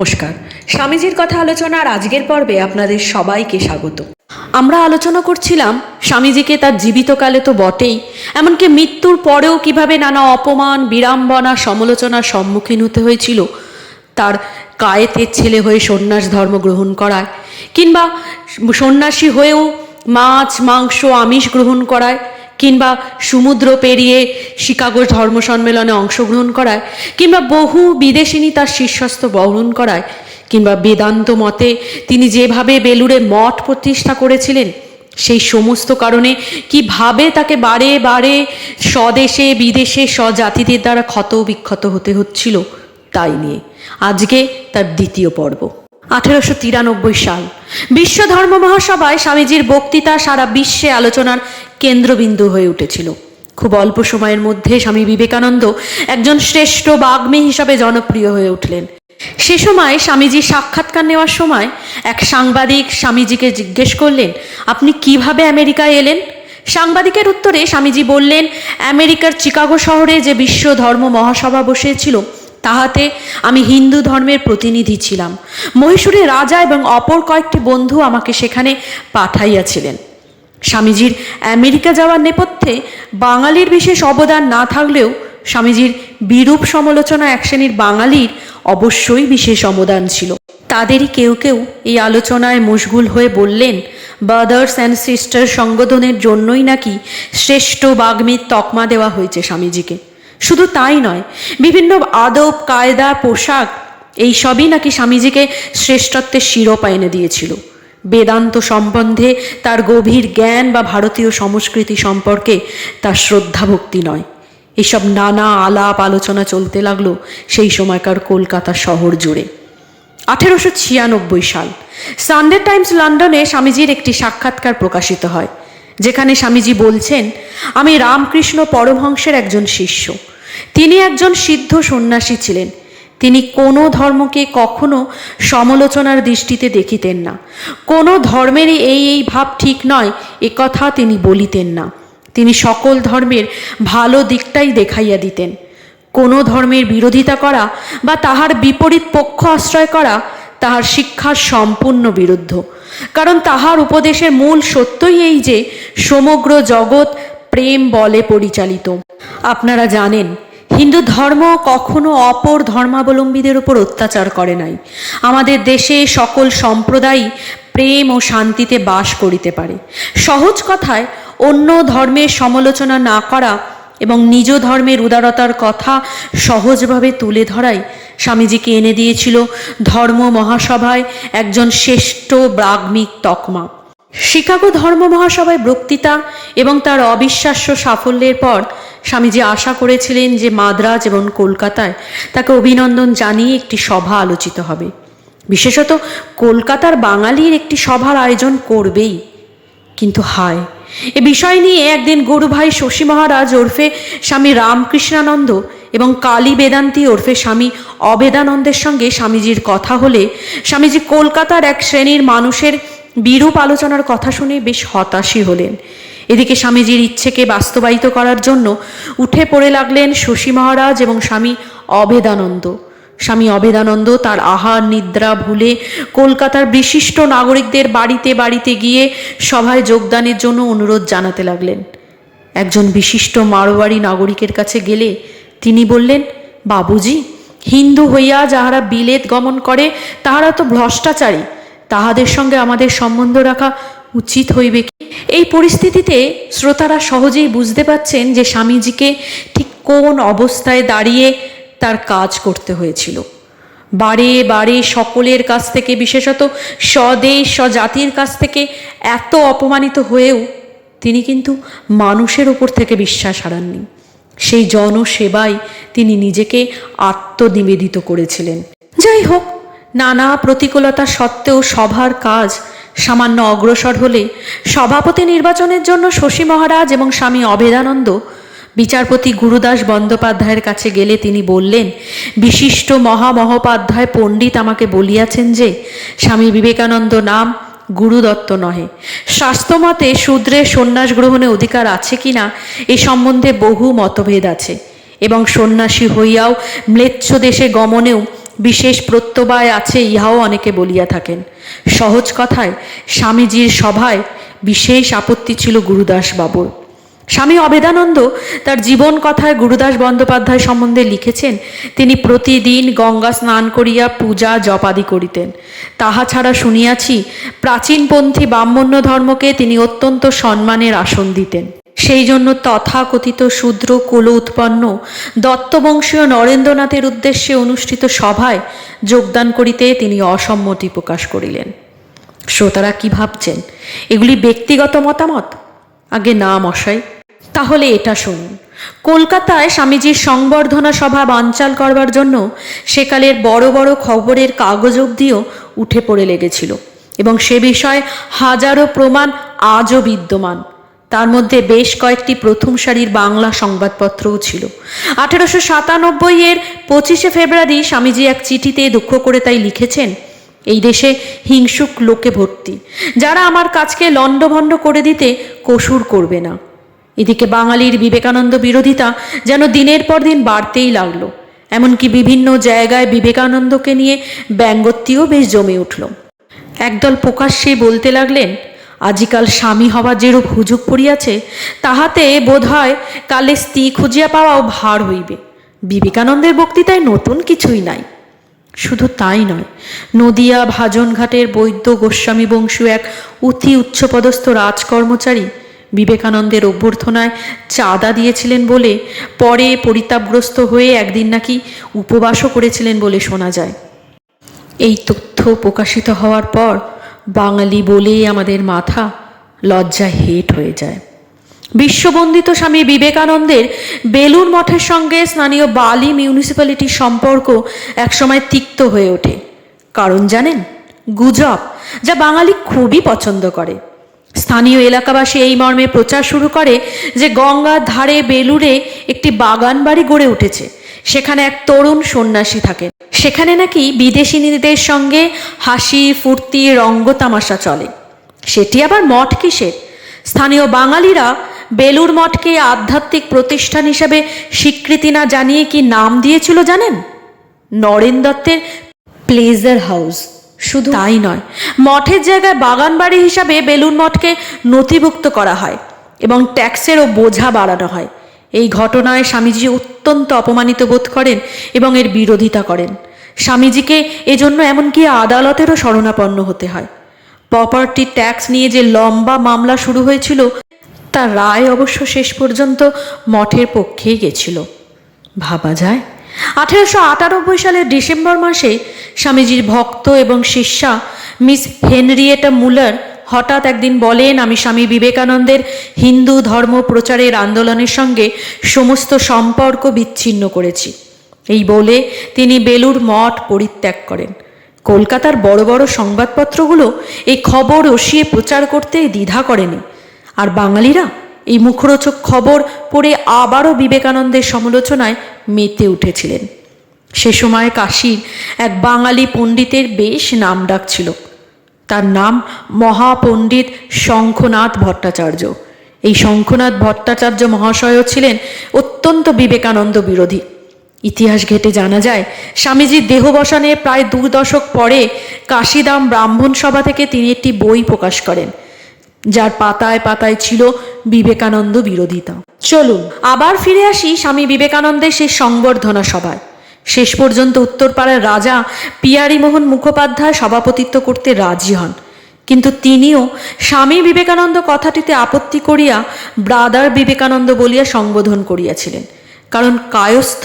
নমস্কার। স্বামীজির কথা আলোচনার আজকের পর্বে আপনাদের সবাইকে স্বাগত। আমরা আলোচনা করছিলাম, স্বামীজিকে তার জীবিতকালে তো বটেই, এমনকি মৃত্যুর পরেও কীভাবে নানা অপমান, বিড়ম্বনা, সমালোচনার সম্মুখীন হতে হয়েছিল, তার কায়েতের ছেলে হয়ে সন্ন্যাস ধর্ম গ্রহণ করায়, কিংবা সন্ন্যাসী হয়েও মাছ, মাংস, আমিষ গ্রহণ করায় কিংবা সমুদ্র পেরিয়ে শিকাগো ধর্ম সম্মেলনে অংশগ্রহণ করায়, কিংবা বহু বিদেশিনী তার শীর্ষস্থ বহন করায়, কিংবা বেদান্ত মতে তিনি যেভাবে বেলুড়ে মঠ প্রতিষ্ঠা করেছিলেন, সেই সমস্ত কারণে কীভাবে তাকে বারে বারে স্বদেশে, বিদেশে, স্বজাতিদের দ্বারা ক্ষত বিক্ষত হতে হচ্ছিল, তাই নিয়ে আজকে তার দ্বিতীয় পর্ব। আঠেরোশো তিরানব্বই সাল। বিশ্ব ধর্ম মহাসভায় স্বামীজির বক্তৃতা সারা বিশ্বে আলোচনার কেন্দ্রবিন্দু হয়ে উঠেছিল। খুব অল্প সময়ের মধ্যে স্বামী বিবেকানন্দ একজন শ্রেষ্ঠ বাগ্মী হিসাবে জনপ্রিয় হয়ে উঠলেন। সে সময় স্বামীজি সাক্ষাৎকার নেওয়ার সময় এক সাংবাদিক স্বামীজিকে জিজ্ঞেস করলেন, আপনি কীভাবে আমেরিকায় এলেন? সাংবাদিকের উত্তরে স্বামীজি বললেন, আমেরিকার চিকাগো শহরে যে বিশ্ব ধর্ম মহাসভা বসেছিল তাহাতে আমি হিন্দু ধর্মের প্রতিনিধি ছিলাম। মহীশূরের রাজা এবং অপর কয়েকটি বন্ধু আমাকে সেখানে পাঠাইয়াছিলেন। স্বামীজির আমেরিকা যাওয়ার নেপথ্যে বাঙালির বিশেষ অবদান না থাকলেও স্বামীজির বিরূপ সমালোচনা এক শ্রেণির বাঙালির অবশ্যই বিশেষ অবদান ছিল। তাদেরই কেউ কেউ এই আলোচনায় মশগুল হয়ে বললেন ব্রাদার্স অ্যান্ড সিস্টার সংবোধনের জন্যই নাকি শ্রেষ্ঠ বাগ্মীর তকমা দেওয়া হয়েছে স্বামীজিকে। শুধু তাই নয়, বিভিন্ন আদব, কায়দা, পোশাক, এই সবই নাকি স্বামীজিকে শ্রেষ্ঠত্বের শিরোপা এনে দিয়েছিল। বেদান্ত সম্বন্ধে তার গভীর জ্ঞান বা ভারতীয় সংস্কৃতি সম্পর্কে তার শ্রদ্ধা ভক্তি নয়। এসব নানা আলাপ আলোচনা চলতে লাগল সেই সময়কার কলকাতা শহর জুড়ে। আঠেরোশো ছিয়ানব্বই সাল, সানডে টাইমস লন্ডনে স্বামীজির একটি সাক্ষাৎকার প্রকাশিত হয়, যেখানে স্বামীজি বলছেন, আমি রামকৃষ্ণ পরমহংসের একজন শিষ্য। তিনি একজন সিদ্ধ সন্ন্যাসী ছিলেন। তিনি কোনো ধর্মকে কখনো সমালোচনার দৃষ্টিতে দেখিতেন না। কোনো ধর্মেরই এই এই ভাব ঠিক নয়, এ কথা তিনি বলিতেন না। তিনি সকল ধর্মের ভালো দিকটাই দেখাইয়া দিতেন। কোনো ধর্মের বিরোধিতা করা বা তাহার বিপরীত পক্ষ আশ্রয় করা তাহার শিক্ষার সম্পূর্ণ বিরুদ্ধ। কারণ তাহার উপদেশের মূল সত্যই এই যে, সমগ্র জগৎ প্রেম বলে পরিচালিত। আপনারা জানেন, হিন্দু ধর্ম কখনো অপর ধর্মাবলম্বীদের উপর অত্যাচার করে নাই। আমাদের দেশে সকল সম্প্রদায় প্রেম ও শান্তিতে বাস করিতে পারে। সহজ কথায়, অন্য ধর্মের সমালোচনা না করা এবং নিজ ধর্মের উদারতার কথা সহজভাবে তুলে ধরাই স্বামীজিকে এনে দিয়েছিল ধর্ম মহাসভায় একজন শ্রেষ্ঠ ব্রাগ্মিক তকমা। শিকাগো ধর্ম মহাসভায় বক্তৃতা এবং তার অবিশ্বাস্য সাফল্যের পর স্বামীজি আশা করেছিলেন যে মাদ্রাজ এবং কলকাতায় তাকে অভিনন্দন জানিয়ে একটি সভা আলোচিত হবে। বিশেষত কলকাতার বাঙালির একটি সভার আয়োজন করবেই। কিন্তু হায়, এ বিষয় নিয়ে একদিন গুরুভাই শশী মহারাজ ওরফে স্বামী রামকৃষ্ণানন্দ এবং কালী বেদান্তি ওরফে স্বামী অবেদানন্দের সঙ্গে স্বামীজির কথা হলে স্বামীজি কলকাতার এক শ্রেণির মানুষের বিরূপ আলোচনার কথা শুনে বেশ হতাশই হলেন। এদিকে স্বামীজির ইচ্ছেকে বাস্তবায়িত করার জন্য উঠে পড়ে লাগলেন শশী মহারাজ এবং স্বামী অভেদানন্দ স্বামী অভেদানন্দ তার আহার নিদ্রা ভুলে কলকাতার বিশিষ্ট নাগরিকদের বাড়িতে বাড়িতে গিয়ে সভায় যোগদানের জন্য অনুরোধ জানাতে লাগলেন। একজন বিশিষ্ট মারোয়াড়ি নাগরিকের কাছে গেলে তিনি বললেন, বাবুজি, হিন্দু হইয়া যাহারা বিলেত গমন করে, তাহারা তো ভ্রষ্টাচারী। তাহাদের সঙ্গে আমাদের সম্বন্ধ রাখা উচিত হইবে কি? এই পরিস্থিতিতে শ্রোতারা সহজেই বুঝতে পাচ্ছেন যে স্বামীজিকে ঠিক কোন অবস্থায় দাঁড়িয়ে তার কাজ করতে হয়েছিল। বারে বারে সকলের কাছ থেকে, বিশেষত স্বদেশ, স্বজাতির কাছ থেকে এত অপমানিত হয়েও তিনি কিন্তু মানুষের ওপর থেকে বিশ্বাস হারাননি। সেই জনসেবায় তিনি নিজেকে আত্মনিবেদিত করেছিলেন। যাই হোক নানা প্রতিকূলতা সত্ত্বেও সভার কাজ সামান্য অগ্রসর হলে সভাপতি নির্বাচনের জন্য শশী মহারাজ এবং স্বামী অভেদানন্দ, বিচারপতি গুরুদাস বন্দ্যোপাধ্যায়ের কাছে গেলে তিনি বললেন, বিশিষ্ট মহামহোপাধ্যায় পণ্ডিত আমাকে বলিয়াছেন যে, স্বামী বিবেকানন্দ নাম গুরুদত্ত নহে। স্বাস্থ্যমতে শূদ্রের সন্ন্যাস গ্রহণে অধিকার আছে কি না এ সম্বন্ধে বহু মতভেদ আছে এবং সন্ন্যাসী হইয়াও ম্লেচ্ছ দেশে গমনেও বিশেষ প্রত্যবায় আছে ইহাও অনেকে বলিয়া থাকেন। সহজ কথায়, স্বামীজির সভায় বিশেষ আপত্তি ছিল গুরুদাস বাবুর স্বামী অবেদানন্দ তার জীবন কথায় গুরুদাস বন্দ্যোপাধ্যায় সম্বন্ধে লিখেছেন, তিনি প্রতিদিন গঙ্গা স্নান করিয়া পূজা জপাদি করিতেন। তাহা ছাড়া শুনিয়াছি প্রাচীনপন্থী ব্রাহ্মণ্য ধর্মকে তিনি অত্যন্ত সম্মানের আসন দিতেন। সেই জন্য তথাকথিত শূদ্র কুল উৎপন্ন দত্তবংশীয় নরেন্দ্রনাথের উদ্দেশ্যে অনুষ্ঠিত সভায় যোগদান করিতে তিনি অসম্মতি প্রকাশ করিলেন। শ্রোতারা কি ভাবছেন? এগুলি ব্যক্তিগত মতামত? আগে না, মশাই। তাহলে এটা শুনুন। কলকাতায় স্বামীজির সংবর্ধনা সভা বানচাল করবার জন্য সেকালের বড় বড় খবরের কাগজ অবধিও উঠে পড়ে লেগেছিল এবং সে বিষয়ে হাজারো প্রমাণ আজও বিদ্যমান। তার মধ্যে বেশ কয়েকটি প্রথম সারির বাংলা সংবাদপত্রও ছিল। আঠেরোশো সাতানব্বই এর পঁচিশে ফেব্রুয়ারি স্বামীজি এক চিঠিতে দুঃখ করে তাই লিখেছেন, এই দেশে হিংসুক লোকে ভর্তি। যারা আমার কাজকে লণ্ডভণ্ড করে দিতে কসুর করবে না। এদিকে বাঙালির বিবেকানন্দ বিরোধিতা যেন দিনের পর দিন বাড়তেই লাগল। এমনকি বিভিন্ন জায়গায় বিবেকানন্দকে নিয়ে ব্যঙ্গত্তিও বেশ জমে উঠল। একদল প্রকাশ্যে বলতে লাগলেন আজিকাল স্বামী হওয়া যেরূপ হুজুগ পড়িয়াছে, তাহাতে বোধ হয় কালে স্ত্রী খুঁজিয়া পাওয়াও ভার হইবে। বিবেকানন্দের বক্তৃতায় নতুন কিছুই নাই। শুধু তাই নয়, নদিয়া ভাজনঘাটের বৈদ্য গোস্বামী বংশীয় এক অতি উচ্চপদস্থ রাজকর্মচারী বিবেকানন্দের অভ্যর্থনায় চাঁদা দিয়েছিলেন বলে পরে পরিতাপগ্রস্ত হয়ে একদিন নাকি উপবাসও করেছিলেন বলে শোনা যায়। এই তথ্য প্রকাশিত হওয়ার পর বাঙালি বলেই আমাদের মাথা লজ্জা হেট হয়ে যায়। বিশ্ববন্দিত স্বামী বিবেকানন্দের বেলুর মঠের সঙ্গে স্থানীয় বালি মিউনিসিপ্যালিটির সম্পর্ক একসময় তিক্ত হয়ে ওঠে। কারণ জানেন, গুজব, যা বাঙালি খুবই পছন্দ করে। স্থানীয় এলাকাবাসী এই মর্মে প্রচার শুরু করে যে গঙ্গার ধারে বেলুরে একটি বাগান বাড়ি গড়ে উঠেছে। সেখানে এক তরুণ সন্ন্যাসী থাকেন সেখানে নাকি বিদেশিনীদের সঙ্গে হাসি, ফুর্তি, রঙ্গ তামাশা চলে। সেটি আবার মঠ কিসের? স্থানীয় বাঙালিরা বেলুর মঠকে আধ্যাত্মিক প্রতিষ্ঠান হিসাবে স্বীকৃতি না জানিয়ে কি নাম দিয়েছিল জানেন? নরেন দত্তের প্লেজার হাউস। শুধু তাই নয়, মঠের জায়গায় বাগান বাড়ি হিসাবে বেলুর মঠকে নথিভুক্ত করা হয় এবং ট্যাক্সেরও বোঝা বাড়ানো হয়। এই ঘটনায় স্বামীজি অত্যন্ত অপমানিত বোধ করেন এবং এর বিরোধিতা করেন। স্বামীজিকে এজন্য এমনকি আদালতেরও শরণাপন্ন হতে হয়। প্রপার্টি ট্যাক্স নিয়ে যে লম্বা মামলা শুরু হয়েছিল, তার রায় অবশ্য শেষ পর্যন্ত মঠের পক্ষেই গেছিল। ভাবা যায়, আঠেরোশো আটানব্বই সালের ডিসেম্বর মাসে স্বামীজির ভক্ত এবং শিষ্যা মিস হেনরিয়েটা মুলার হঠাৎ একদিন বলেন, আমি স্বামী বিবেকানন্দের হিন্দু ধর্ম প্রচারের আন্দোলনের সঙ্গে সমস্ত সম্পর্ক বিচ্ছিন্ন করেছি। এই বলে তিনি বেলুর মঠ পরিত্যাগ করেন। কলকাতার বড় বড় সংবাদপত্রগুলো এই খবর রসিয়ে প্রচার করতে দ্বিধা করেনি। আর বাঙালিরা এই মুখরোচক খবর পড়ে আবারও বিবেকানন্দের সমালোচনায় মেতে উঠেছিলেন। সে সময় কাশীর এক বাঙালি পণ্ডিতের বেশ নাম ডাক ছিল। তার নাম মহাপণ্ডিত শঙ্খনাথ ভট্টাচার্য। এই শঙ্খনাথ ভট্টাচার্য মহাশয়ও ছিলেন অত্যন্ত বিবেকানন্দ বিরোধী। ইতিহাস ঘেটে জানা যায়, স্বামীজির দেহবসানে প্রায় দু দশক পরে কাশিদাম ব্রাহ্মণ সভা থেকে তিনি একটি বই প্রকাশ করেন, যার পাতায় পাতায় ছিল বিবেকানন্দ বিরোধিতা। চলুন, আবার ফিরে আসি স্বামী বিবেকানন্দের সেই সংবর্ধনা সভায়। শেষ পর্যন্ত উত্তরপাড়ার রাজা পিয়ারিমোহন মুখোপাধ্যায় সভাপতিত্ব করতে রাজি হন। কিন্তু তিনিও স্বামী বিবেকানন্দ কথাটিতে আপত্তি করিয়া ব্রাদার বিবেকানন্দ বলিয়া সম্বোধন করিয়াছিলেন। কারণ কায়স্থ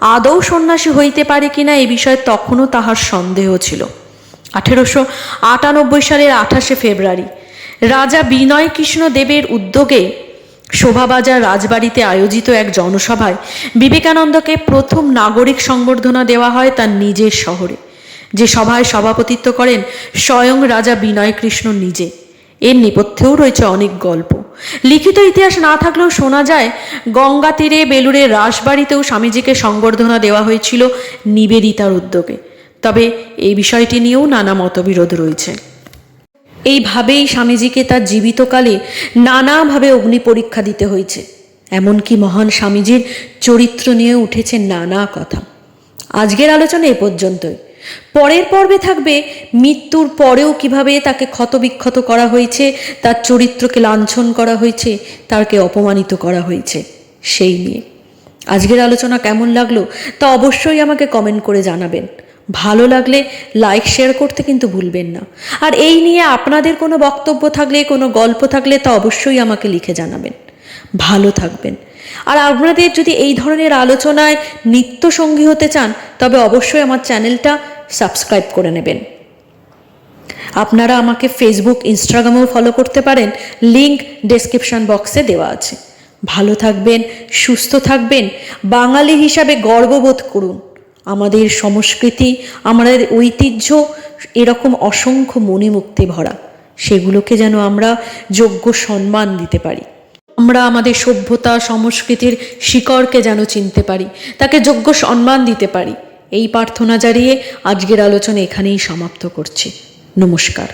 আদৌ সন্ন্যাসী হইতে পারে কিনা এ বিষয়ে তখনও তাহার সন্দেহ ছিল। আঠেরোশো আটানব্বই সালের আঠাশে ফেব্রুয়ারি রাজা বিনয় কৃষ্ণ দেবের উদ্যোগে শোভাবাজার রাজবাড়িতে আয়োজিত এক জনসভায় বিবেকানন্দকে প্রথম নাগরিক সংবর্ধনা দেওয়া হয় তার নিজের শহরে। যে সভায় সভাপতিত্ব করেন স্বয়ং রাজা বিনয় কৃষ্ণ নিজে। এর নেপথ্যেও রয়েছে অনেক গল্প। লিখিত ইতিহাস না থাকলেও শোনা যায়, গঙ্গা তীরে বেলুড়ের রাসবাড়িতেও স্বামীজিকে সংবর্ধনা দেওয়া হয়েছিল নিবেদিতার উদ্যোগে। তবে এই বিষয়টি নিয়েও নানা মতবিরোধ রয়েছে। এইভাবেই স্বামীজিকে তার জীবিতকালে নানাভাবে অগ্নি পরীক্ষা দিতে হয়েছে। এমনকি মহান স্বামীজির চরিত্র নিয়ে উঠেছে নানা কথা। আজকের আলোচনা এ পর্যন্তই। পরের পর্বে থাকবে মৃত্যুর পরেও কীভাবে তাকে ক্ষতবিক্ষত করা হয়েছে, তার চরিত্রকে লাঞ্ছন করা হয়েছে তাকে অপমানিত করা হয়েছে, সেই নিয়ে। আজকের আলোচনা কেমন লাগল তা অবশ্যই আমাকে কমেন্ট করে জানাবেন। ভালো লাগলে লাইক শেয়ার করতে কিন্তু ভুলবেন না। আর এই নিয়ে আপনাদের কোনো বক্তব্য থাকলে, কোনো গল্প থাকলে তা অবশ্যই আমাকে লিখে জানাবেন। ভালো থাকবেন। আর আপনাদের যদি এই ধরনের আলোচনায় নিত্য সঙ্গী হতে চান, তবে অবশ্যই আমার চ্যানেলটা সাবস্ক্রাইব করে নেবেন। আপনারা আমাকে ফেসবুক ইনস্টাগ্রামেও ফলো করতে পারেন। লিংক ডেসক্রিপশন বক্সে দেওয়া আছে। ভালো থাকবেন, সুস্থ থাকবেন। বাঙালি হিসাবে গর্ববোধ করুন। আমাদের সংস্কৃতি, আমাদের ঐতিহ্য এরকম অসংখ্য মণিমুক্তি ভরা। সেগুলোকে যেন আমরা যোগ্য সম্মান দিতে পারি। আমরা আমাদের সভ্যতা, সংস্কৃতির শিকড়কে যেন চিনতে পারি, তাকে যোগ্য সম্মান দিতে পারি। এই প্রার্থনা জারিয়ে আজকের আলোচনা এখানেই সমাপ্ত করছি। নমস্কার।